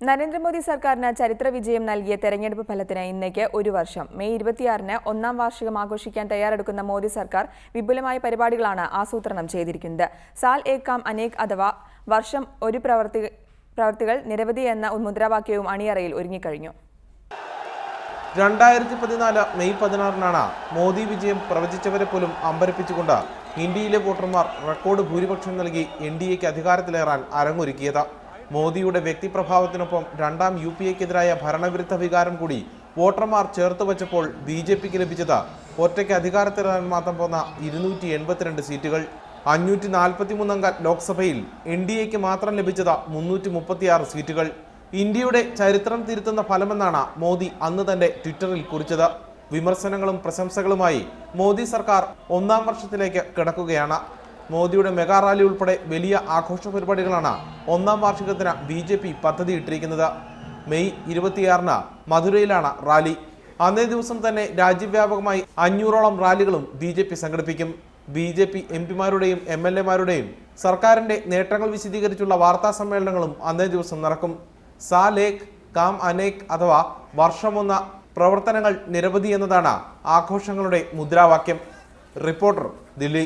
നരേന്ദ്രമോദി സർക്കാരിന് ചരിത്ര വിജയം നൽകിയ തെരഞ്ഞെടുപ്പ് ഫലത്തിന് ഇന്നേക്ക് ഒരു വർഷം. മെയ് ഇരുപത്തിയാറിന് ഒന്നാം വാർഷികം ആഘോഷിക്കാൻ തയ്യാറെടുക്കുന്ന മോദി സർക്കാർ വിപുലമായ പരിപാടികളാണ് ആസൂത്രണം ചെയ്തിരിക്കുന്നത്. സാൽ ഏക്കാം അനേക് അഥവാ വർഷം ഒരു പ്രവർത്തി പ്രവർത്തികൾ നിരവധി എന്ന മുദ്രാവാക്യവും അണിയറയിൽ ഒരുങ്ങിക്കഴിഞ്ഞു. രണ്ടായിരത്തി പതിനാല് മെയ് പതിനാറിനാണ് മോദി വിജയം പ്രവചിച്ചവരെ പോലും അമ്പരപ്പിച്ചുകൊണ്ട് ഇന്ത്യയിലെ വോട്ടർമാർ റെക്കോർഡ് ഭൂരിപക്ഷം നൽകി എൻ ഡി എക്ക് അധികാരത്തിലേറാൻ അരങ്ങൊരുക്കിയത്. മോദിയുടെ വ്യക്തിപ്രഭാവത്തിനൊപ്പം രണ്ടാം യു പി എക്കെതിരായ ഭരണവിരുദ്ധ വികാരം കൂടി വോട്ടർമാർ ചേർത്ത് വച്ചപ്പോൾ ബി ജെ പിക്ക് ലഭിച്ചത് ഒറ്റയ്ക്ക് അധികാരത്തിലാൻ മാത്രം പോന്ന ഇരുന്നൂറ്റി എൺപത്തിരണ്ട് സീറ്റുകൾ. അഞ്ഞൂറ്റി നാൽപ്പത്തിമൂന്നംഗ ലോക്സഭയിൽ എൻ ഡി എക്ക് മാത്രം ലഭിച്ചത് മുന്നൂറ്റി മുപ്പത്തിയാറ് സീറ്റുകൾ. ഇന്ത്യയുടെ ചരിത്രം തിരുത്തുന്ന ഫലമെന്നാണ് മോദി അന്ന് തന്റെ ട്വിറ്ററിൽ കുറിച്ചത്. വിമർശനങ്ങളും പ്രശംസകളുമായി മോദി സർക്കാർ ഒന്നാം വർഷത്തിലേക്ക് കിടക്കുകയാണ്. മോദിയുടെ മെഗാ റാലി ഉൾപ്പെടെ വലിയ ആഘോഷ പരിപാടികളാണ് ഒന്നാം വാർഷികത്തിന് ബി ജെ പി പദ്ധതിയിട്ടിരിക്കുന്നത്. മെയ് ഇരുപത്തിയാറിന് മധുരയിലാണ് റാലി. അന്നേ ദിവസം തന്നെ രാജ്യവ്യാപകമായി അഞ്ഞൂറോളം റാലികളും ബി ജെ പി സംഘടിപ്പിക്കും. ബി ജെ പി എം പിമാരുടെയും എം എൽ എമാരുടെയും സർക്കാരിന്റെ നേട്ടങ്ങൾ വിശദീകരിച്ചുള്ള വാർത്താ സമ്മേളനങ്ങളും അന്നേ ദിവസം നടക്കും. സാ ലേക്ക് കാം അനേക് അഥവാ വർഷമൊന്ന പ്രവർത്തനങ്ങൾ നിരവധി എന്നതാണ് ആഘോഷങ്ങളുടെ മുദ്രാവാക്യം. റിപ്പോർട്ടർ ദില്ലി